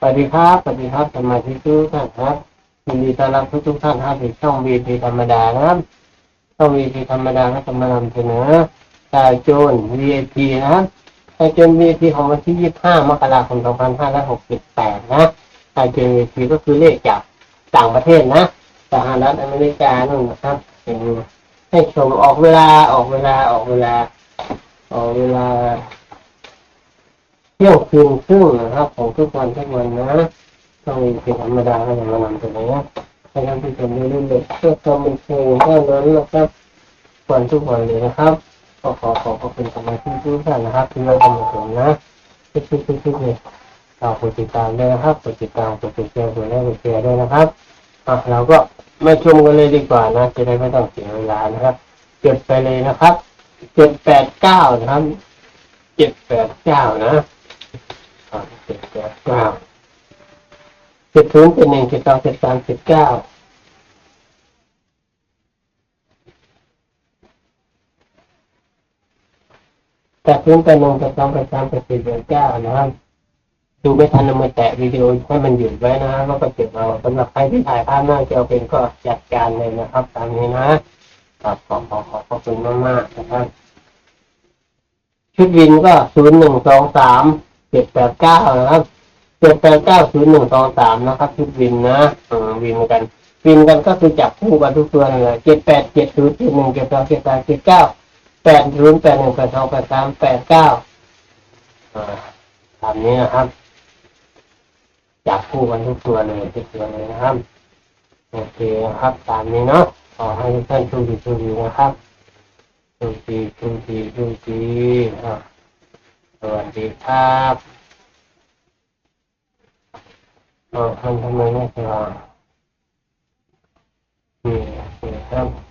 สวัสดีครับ สวัสดีครับสมาชิกทุกท่านครับยินดีต้อนรับทุกทุกท่านครับในช่องวีทีธรรมดานะครับช่องวีทีธรรมดาก็จะมานำเสนอดาโจน VAT นะครับดาโจน VAT ของวันที่25มกราคม2568นห้าร้อยหกสิบแปดนะดาโจน VAT ก็คือเลขจากต่างประเทศนะสหรัฐอเมริกานู่นนะครับเป็นให้ชมออกเวลาออกเวลาออกเวลาออกเวลา เที่ยงคืนครึ่งนะครับ ของทุกวันทุกวันนะต้องเป็นธรรมดาอย่างมานำเสนอให้ท่านผู้ชมได้รู้เด็กเพื่อความเป็นเพลงเท่านั้นนะครับวันทุกวันเลยนะครับก็ขอขอขอบคุณสมาชิกทุกท่านนะครับ ที่มาสนับสนุนะทุกทุกทุกทุกเลยเรากดติดตามด้วยนะครับกดติดตามกดติดแชร์กดไลค์กดแชร์ด้วยนะครับอะเราก็มาชมกันเลยดีกว่านะจะได้ไม่ต้องเสียเวลานะครับจดไปเลยนะครับเจ็ดแปดเก้านะครับเจ็ดแปดเก้านะ สามสิบแปดเก้าสิบศูนย์เป็นหนึ่งสิบสองสิบสามสิบเก้าแต่พื้นเป็นหนึ่งสิบสองสิบสามสิบสี่สิบเก้านะครับดูไม่ทันเอามือแตะวิดีโอให้มันหยุดไว้นะแล้วก็เก็บเอาสำหรับใครที่ถ่ายภาพหน้าจอเป็นก็จัดการเลยนะครับ ตามนี้นะครับขอขอขอขอบคุณมากๆนะครับ ชุดวินก็ศูนย์หนึ่งสองสาม เจ็ดแปดเก้านะครับเจ็ดแปดเก้าศูนย์หนึ่งสองสามนะครับทุกวินนะอืมวินกันวินกันก็คือจับคู่กันทุกตัวเลยเจ็ดแปดเจ็ดศูนย์เจ็ดหนึ่งเจ็ดสองเจ็ดสามเจ็ดเก้าแปดศูนย์แปดหนึ่งแปดสองแปดสามแปดเก้าอ่าตามนี้นะครับ จับคู่กันทุกตัวเลยทุกตัวเลยนะครับโอเคนะครับตามนี้เนาะขอให้ทุกท่านโชคดีโชคดีนะครับโชคดีโชคดีโชคดีอ่า สวัสดีครับเออทำทำไมไม่สว่างนี่โอเคครับ